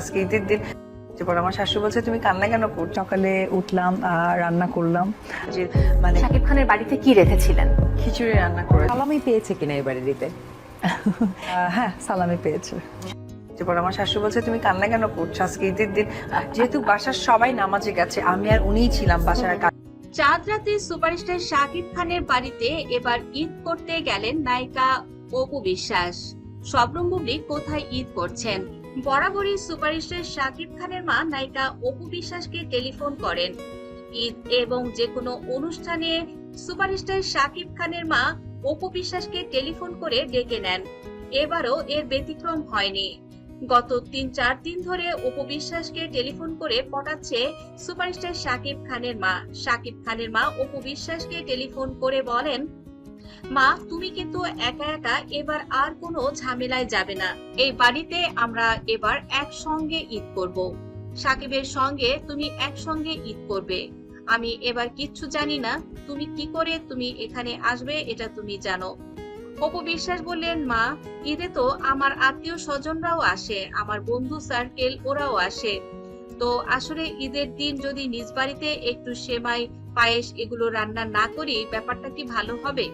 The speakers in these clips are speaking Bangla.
আজকে ঈদের দিন তারপর আমার শাশুড়ি বলছে তুমি কান্না কেন করছ সকালে উঠলাম আর রান্না করলাম। যে মানে শাকিব খানের বাড়িতে কি রেখেছিলেন? খিচুড়ি রান্না করে। সালামি পেয়েছে কিনা এই বাড়িতে? হ্যাঁ সালামি পেয়েছে। তারপর আমার শাশুড়ি বলছে তুমি কান্না কেন করছ আজকে ঈদের দিন যেহেতু বাসার সবাই নামাজে গেছে আমি আর উনিই ছিলাম বাসার চাঁদ রাতে সুপারস্টার শাকিব খানের বাড়িতে এবার ঈদ করতে গেলেন নায়িকা অপু বিশ্বাস। শবনম বুবলি কোথায় ঈদ করছেন? বরাবরই সুপারস্টার শাকিব খানের মা নায়িকা অপু বিশ্বাসকে টেলিফোন করেন। ঈদ এবং যে কোনো অনুষ্ঠানে সুপারস্টার শাকিব খানের মা অপু বিশ্বাসকে টেলিফোন করে ডেকে নেন। এবারও এর ব্যতিক্রম হয়নি। গত তিন চার দিন ধরে অপু বিশ্বাসকে টেলিফোন করে পটাচ্ছে সুপারস্টার শাকিব খানের মা। শাকিব খানের মা অপু বিশ্বাসকে টেলিফোন করে বলেন মা, তুমি কিন্তু একা একা এবার আর কোনো ঝামেলায় যাবে না। এই বাড়িতে আমরা এবার একসঙ্গে ঈদ করব। সাকিবের সঙ্গে তুমি একসঙ্গে ঈদ করবে। আমি এবার কিচ্ছু জানি না, তুমি কি করে তুমি এখানে আসবে এটা তুমি জানো। অপু বিশ্বাস বললেন, মা, ঈদে তো আমার আত্মীয় স্বজনরাও আসে, আমার বন্ধু সার্কেল ওরাও আসে। তো আসলে ঈদের দিন যদি নিজ বাড়িতে একটু সেমাই, পায়েস এগুলো রান্না না করি, ব্যাপারটা কি ভালো হবে?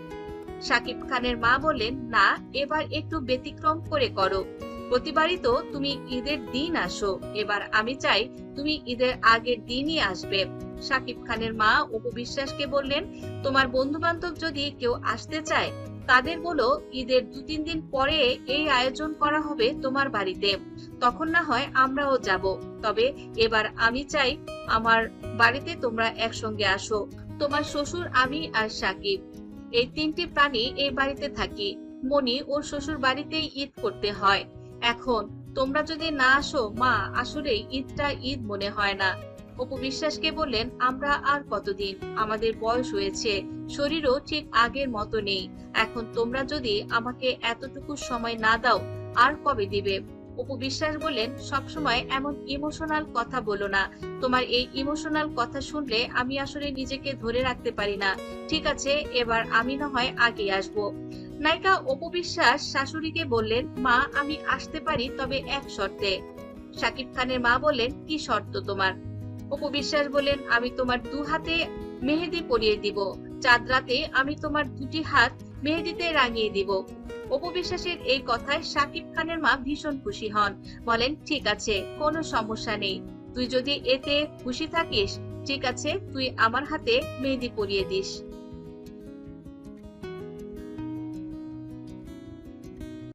সাকিব খানের মা বললেন, না, এবার একটু ব্যতিক্রম করে করো। প্রতিবারই তো তুমি ঈদের দিন আসো। এবার আমি চাই তুমি ঈদের আগের দিনই আসবে। সাকিব খানের মা অপু বিশ্বাসকে বললেন, তোমার বন্ধু বান্ধব যদি কেউ আসতে চায়, তাদের বলো ঈদের দু তিন দিন পরে এই আয়োজন করা হবে তোমার বাড়িতে। তখন না হয় আমরাও যাব। তবে এবার আমি চাই আমার বাড়িতে তোমরা একসঙ্গে আসো। তোমার শ্বশুর আমি আর সাকিব। এই তিনটি প্রাণী এই বাড়িতে থাকি। মনি ওর শ্বশুর বাড়িতেই ঈদ করতে হয়। এখন তোমরা যদি না আসো, মা আসলে ঈদটা ঈদ মনে হয় না। অপু বিশ্বাসকে বললেন, আমরা আর কতদিন? আমাদের বয়স হয়েছে। শরীরও ঠিক আগের মতো নেই। এখন তোমরা যদি আমাকে এতটুকু সময় না দাও, আর কবে দিবে? অপু বিশ্বাস বললেন, সবসময় এমন ইমোশনাল কথা বলো না। তোমার এই ইমোশনাল কথা শুনলে আমি আসলে নিজেকে ধরে রাখতে পারি না। ঠিক আছে, এবার আমি না হয় আগে আসব। নায়িকা অপু বিশ্বাস শাশুড়িকে বললেন, মা, আমি আসতে পারি তবে এক শর্তে। শাকিব খানের মা বললেন, কি শর্ত তোমার? অপু বিশ্বাস বললেন, আমি তোমার দু হাতে মেহেদি পরিয়ে দিব। চাঁদ রাতে আমি তোমার দুটি হাত মেহেদিতে রাঙিয়ে দিব। অপু বিশ্বাসের এই কথায় সাকিব খানের মা ভীষণ খুশি হন। বলেন, ঠিক আছে, কোনো সমস্যা নেই। তুই যদি এতে খুশি থাকিস, ঠিক আছে, তুই আমার হাতে মেহেদি পরিয়ে দিস।